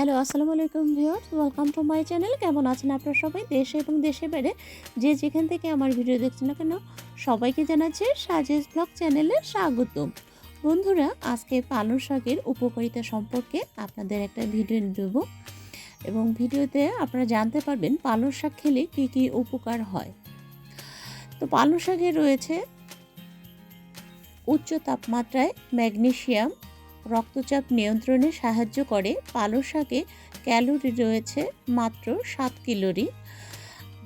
Hello, আসসালামু আলাইকুম viewers welcome to my channel কেমন আছেন আপনারা সবাই? দেশে এবং দেশে বাইরে যে যেখান থেকে আমার ভিডিও দেখছেন না কেন, সবাইকে জানাচ্ছি সাজেস ব্লগ চ্যানেলে স্বাগতম। বন্ধুরা, আজকে পালং শাকের উপকারিতা সম্পর্কে আপনাদের একটা ভিডিও দেব এবং ভিডিওতে আপনারা জানতে পারবেন পালং শাক খেলে কী কী উপকার হয়। তো পালং শাকে রয়েছে উচ্চ তাপমাত্রায় ম্যাগনেসিয়াম রক্তচাপ নিয়ন্ত্রণে সাহায্য করে। পালং শাকে ক্যালোরি রয়েছে মাত্র সাত ক্যালোরি,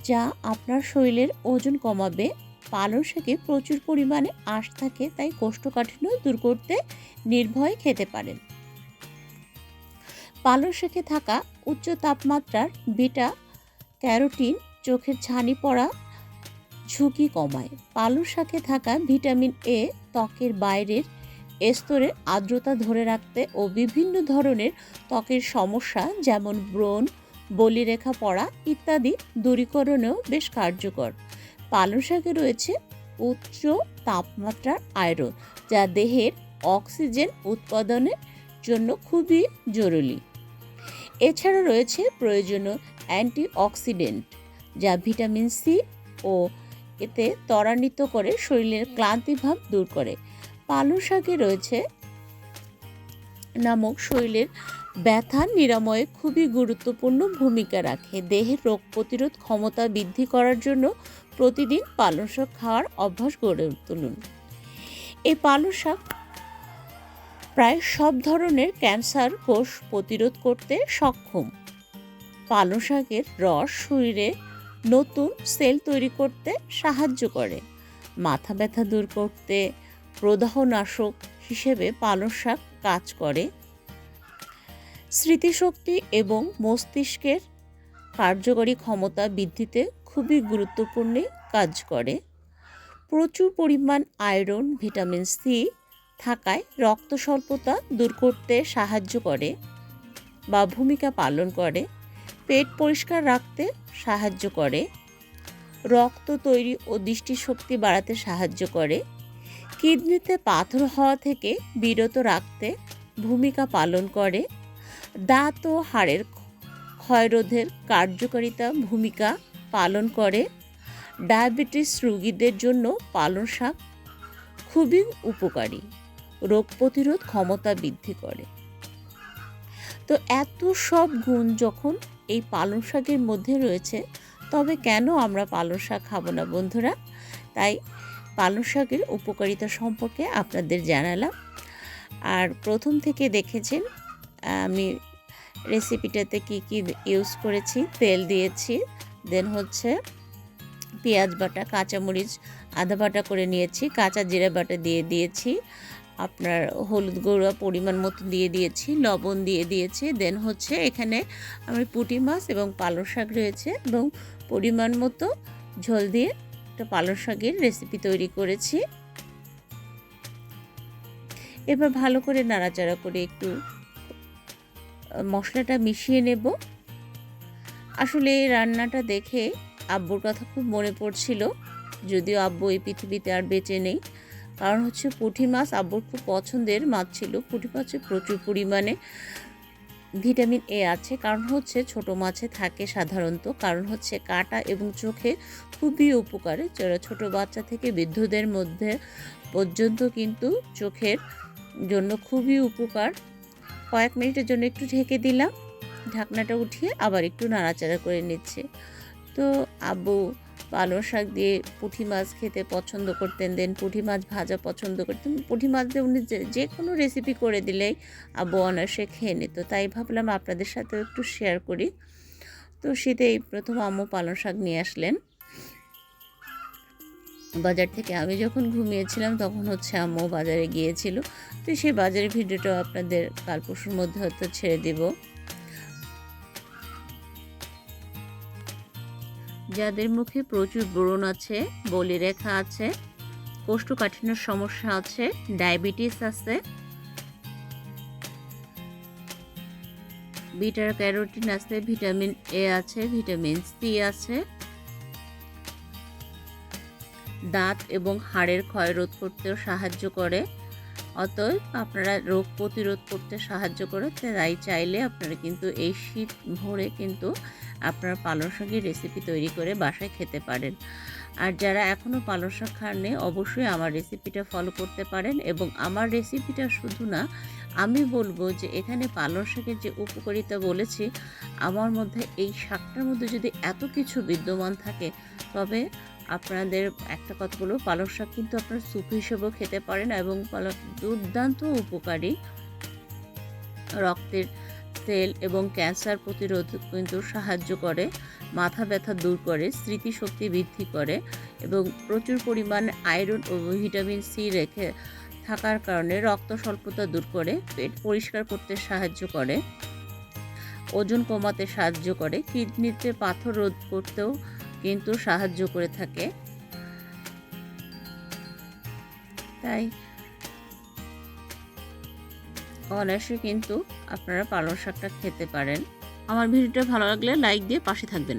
যা আপনার শরীরের ওজন কমাবে। পালং শাকে প্রচুর পরিমাণে আঁশ থাকে, তাই কোষ্ঠকাঠিন্য দূর করতে নির্ভয়ে খেতে পারেন। পালং শাকে থাকা উচ্চ তাপমাত্রার বিটা ক্যারোটিন চোখের ছানি পড়া ঝুঁকি কমায়। পালং শাকে থাকা ভিটামিন এ ত্বকের বাইরের স্তরে আর্দ্রতা ধরে রাখতে ও বিভিন্ন ধরনের ত্বকের সমস্যা, যেমন ব্রণ বলিরেখা পড়া ইত্যাদি দূরীকরণেও বেশ কার্যকর। পালং শাকে রয়েছে উচ্চ তাপমাত্রার আয়রন, যা দেহের অক্সিজেন উৎপাদনের জন্য খুবই জরুরি। এছাড়া রয়েছে প্রয়োজনীয় অ্যান্টিঅক্সিডেন্ট, যা ভিটামিন সি ও এতে ত্বরান্বিত করে শরীরের ক্লান্তিভাব দূর করে। পালং শাকে রয়েছে নামক শরীরের ব্যথা নিরাময়ে খুবই গুরুত্বপূর্ণ ভূমিকা রাখে। দেহের রোগ প্রতিরোধ ক্ষমতা বৃদ্ধি করার জন্য প্রতিদিন পালং শাক খাওয়ার অভ্যাস গড়ে তুলুন। এই পালং শাক প্রায় সব ধরনের ক্যান্সার কোষ প্রতিরোধ করতে সক্ষম। পালং শাকের রস শরীরে নতুন সেল তৈরি করতে সাহায্য করে। মাথা ব্যথা দূর করতে প্রদাহনাশক হিসেবে পালং শাক কাজ করে। স্মৃতিশক্তি এবং মস্তিষ্কের কার্যকরী ক্ষমতা বৃদ্ধিতে খুবই গুরুত্বপূর্ণ কাজ করে। প্রচুর পরিমাণ আয়রন, ভিটামিন সি থাকায় রক্ত স্বল্পতা দূর করতে সাহায্য করে বা ভূমিকা পালন করে। পেট পরিষ্কার রাখতে সাহায্য করে। রক্ত তৈরি ও দৃষ্টিশক্তি বাড়াতে সাহায্য করে। কিডনিতে পাথর হওয়া থেকে বিরত রাখতে ভূমিকা পালন করে। দাঁত ও হাড়ের ক্ষয়রোধের কার্যকারিতা ভূমিকা পালন করে। ডায়াবেটিস রোগীদের জন্য পালং শাক খুবই উপকারী। রোগ প্রতিরোধ ক্ষমতা বৃদ্ধি করে। তো এত সব গুণ যখন এই পালং শাকের মধ্যে রয়েছে, তবে কেন আমরা পালং শাক খাব না বন্ধুরা? তাই পালং শাকের উপকারিতা সম্পর্কে আপনাদের জানালাম। আর প্রথম থেকে দেখেছেন, আমি রেসিপিটাতে কি কি ইউজ করেছি, তেল দিয়েছি। দেন হচ্ছে পেঁয়াজ বাটা, কাঁচামরিচ, আদা বাটা করে নিয়েছি, কাঁচা জিরা বাটা দিয়ে দিয়েছি। আপনার হলুদ গুঁড়া পরিমাণ মতো দিয়ে দিয়েছি, লবণ দিয়ে দিয়েছি। দেন হচ্ছে এখানে আমি পুঁটি মাছ এবং পালং শাক রয়েছে এবং পরিমাণ মতো ঝোল দিয়ে একটা পালং শাকের রেসিপি তৈরি করেছি। এবার ভালো করে নাড়াচাড়া করে একটু মশলাটা মিশিয়ে নেব। আসলে রান্নাটা দেখে আব্বুর কথা খুব মনে পড়ছিল, যদিও আব্বু এই পৃথিবীতে আর বেঁচে নেই। কারণ হচ্ছে পুঁটি মাছ আব্বুর খুব পছন্দের, মাছ ছিল পুঁটি মাছে প্রচুর পরিমাণে। ভিটামিন এ আছে। কারণ হচ্ছে ছোট মাছে থাকে সাধারণত। কারণ হচ্ছে কাটা এবং চোখে খুবই উপকারী। যারা ছোটো বাচ্চা থেকে বৃদ্ধদের মধ্যে পর্যন্ত কিন্তু চোখের জন্য খুবই উপকার। কয়েক মিনিটের জন্য একটু ঢেকে দিলাম। ঢাকনাটা উঠিয়ে আবার একটু নাড়াচাড়া করে নিচ্ছে। তো আব্বু পালং শাক দিয়ে পুঁটি মাছ খেতে পছন্দ করতেন দেন পুঁটি মাছ ভাজা পছন্দ করতেন। পুঁটি মাছ দিয়ে উনি যে কোনো রেসিপি করে দিলেই আব্বু অনার্সে খেয়ে নিত। তাই ভাবলাম আপনাদের সাথেও একটু শেয়ার করি। তো শীতে এই প্রথম আম্মু পালং শাক নিয়ে আসলেন। বাজার থেকে আমি যখন ঘুমিয়েছিলাম তখন হচ্ছে আম্মু বাজারে গিয়েছিল। তো সেই বাজারের ভিডিওটাও আপনাদের কাল পরশুর মধ্যে হয়তো ছেড়ে দেবো। যাদের মুখে প্রচুর ব্রণ আছে, বলি রেখা আছে, কোষ্ঠকাঠিন্যের সমস্যা আছে, ডায়াবেটিস আছে, বিটার ক্যারোটিন আছে, ভিটামিন এ আছে, ভিটামিন সি আছে। দাঁত এবং হাড়ের ক্ষয় রোধ করতেও সাহায্য করে। অতএব আপনারা রোগ প্রতিরোধ করতে সাহায্য করে, তাই চাইলে আপনারা কিন্তু এই শীত ভরে কিন্তু আপনারা পালং শাকের রেসিপি তৈরি করে বাসায় খেতে পারেন। আর যারা এখনও পালং শাক খাননি, অবশ্যই আমার রেসিপিটা ফলো করতে পারেন এবং আমার রেসিপিটা শুধু না আমি বলব যে এখানে পালং শাকের যে উপকারিতা বলেছি, আমার মধ্যে এই শাকটার মধ্যে যদি এত কিছু বিদ্যমান থাকে, তবে আপনাদের একটা কথা বলব পালং শাক কিন্তু আপনারা স্যুপ হিসেবেও খেতে পারেন এবং পালং দুর্দান্ত উপকারী। রক্তের সেল এবং ক্যান্সার প্রতিরোধ কিন্তু সাহায্য করে, মাথা ব্যথা দূর করে, স্মৃতিশক্তি বৃদ্ধি করে এবং প্রচুর পরিমাণ আয়রন ও ভিটামিন সি রেখে থাকার কারণে রক্ত স্বল্পতা দূর করে পেট পরিষ্কার করতে সাহায্য করে, ওজন কমাতে সাহায্য করে, কিডনিতে পাথর রোধ করতেও কিন্তু সাহায্য করে থাকে। তাই অনায়াসে কিন্তু আপনারা পালং শাকটা খেতে পারেন। আমার ভিডিওটা ভালো লাগলে লাইক দিয়ে পাশে থাকবেন।